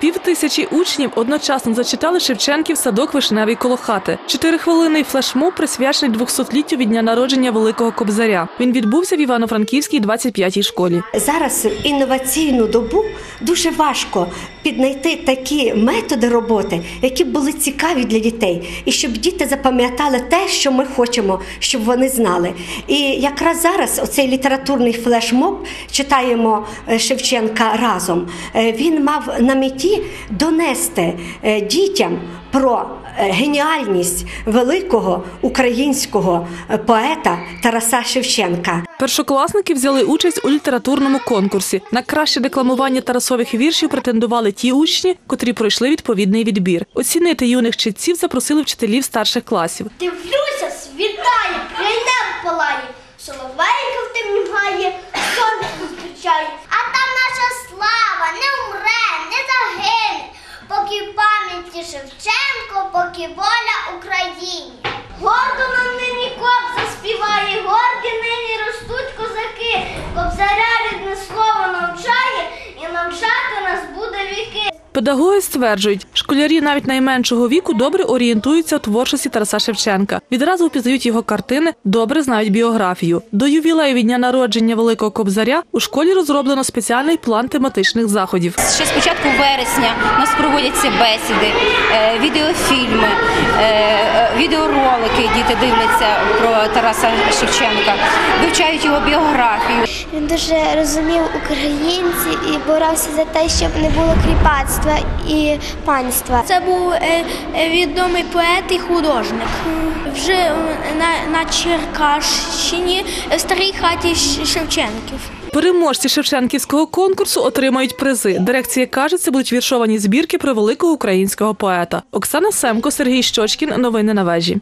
Півтисячі учнів одночасно зачитали Шевченків садок вишневий коло хати. Чотирихвилинний флешмоб присвячений 200-літтю від дня народження Великого Кобзаря. Він відбувся в Івано-Франківській 25-й школі. Зараз інноваційну добу дуже важко піднайти такі методи роботи, які були цікаві для дітей, і щоб діти запам'ятали те, що ми хочемо, щоб вони знали. І якраз зараз оцей літературний флешмоб читаємо е, Шевченка разом. е, Він мав на меті донести е, дітям про е, геніальність великого українського е, поета Тараса Шевченка. Першокласники взяли участь у літературному конкурсі. На краще декламування Тарасових віршів претендували ті учні, котрі пройшли відповідний відбір. Оцінити юних читців запросили вчителів старших класів. Шевченко, поки воля Україні. Гордо нам нині коп заспіває, горді нині ростуть козаки, кобзаря рідне слово навчає, і навчати нас буде віки. Педагоги стверджують, школярі навіть найменшого віку добре орієнтуються у творчості Тараса Шевченка. Відразу впізнають його картини, добре знають біографію. До ювілею від дня народження Великого Кобзаря у школі розроблено спеціальний план тематичних заходів. Ще з початку вересня у нас проводяться бесіди, е, відеофільми, е, відеоролики. Діти дивляться про Тараса Шевченка, вивчають його біографію. Він дуже розумів українців і боровся за те, щоб не було кріпацтва і панства. Це був е, е, відомий поет і художник. Вже е, на, на Черкащині в старій хаті Шевченків. Переможці Шевченківського конкурсу отримають призи. Дирекція каже, це будуть віршовані збірки про великого українського поета. Оксана Семко, Сергій Щочкін. Новини на вежі.